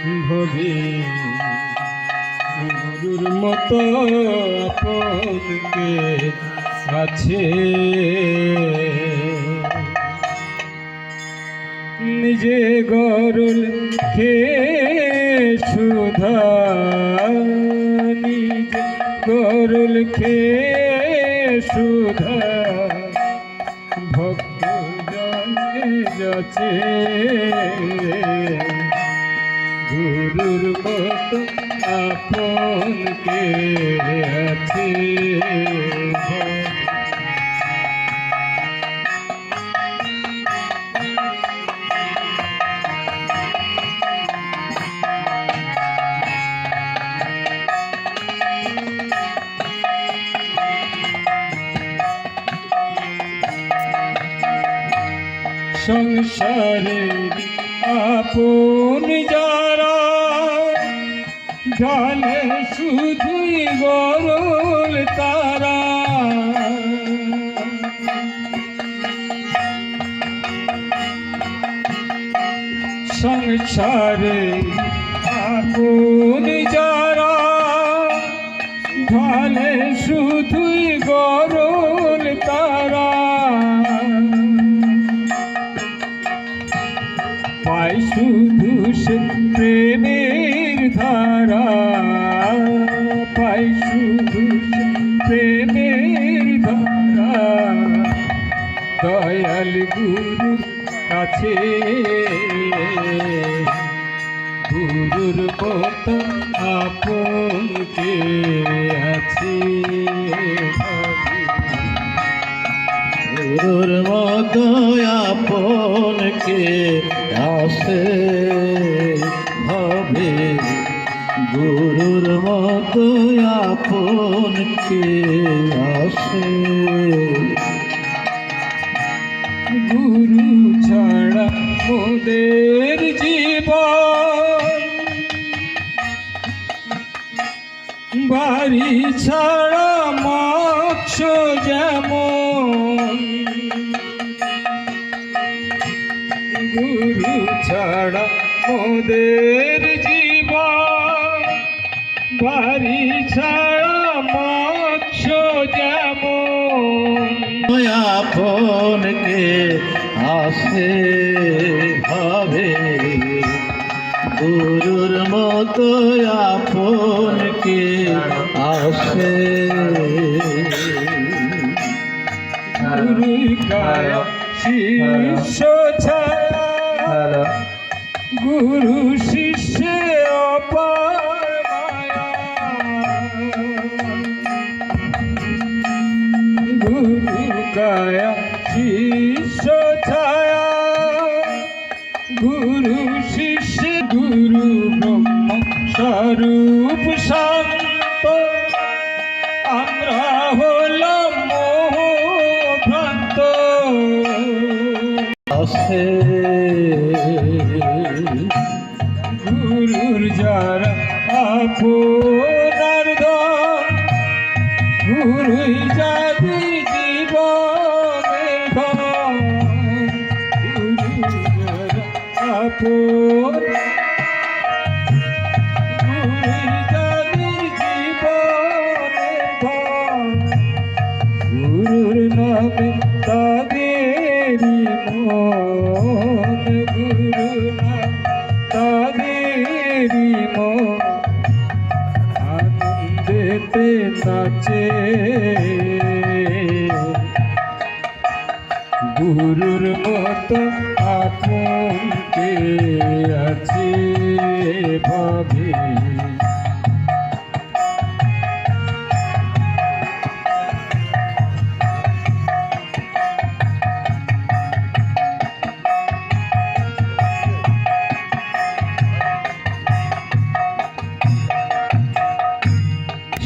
ভবি গুরুর মতো আপনকে আছে নিজে গরুল খে সুধা, নিজে গরুল খে সুধা। ভক্ত জনে যাচ্ছে। গুরুর মতো আপনকে আছে। সংসারের আপন যারা জানে শুধুই গরল তারা। সংসারে আপন যারা ঢালে শুধুই গরল তারা। পাই শুধু গুরুর কাছে। গুরুর মতো আপনকে আছে? গুরুর মতো আপনকে আসে হবে গুরুর মতো আপনকে গুরু বাড়ি ছাড়া মোক্ষ যেমন। গুরু ছাড়া মোদের জীবন, বাড়ি ছাড়া মোক্ষ যেমন। আপনকে আসে হবে গুরুর মতো আপনকে আসে শিষ্য ছায়া গুরু শিষ্য গুরু কায়া শিষ্য ছায়া গুরু শিষ্য গুরু ব্রহ্ম স্বরূপ শান্ত আসে গুরুর যারা আপনার গুরুই যাবি জীবনের গুরু গুরুর মতো আপনকে আছে ভাবে?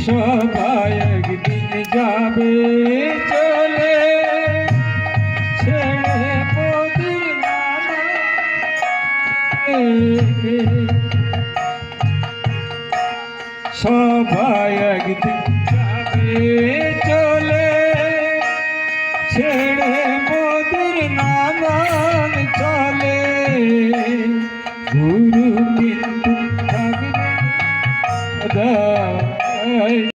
সবাই একদিন যাবে। সবাই একদিন যাবে।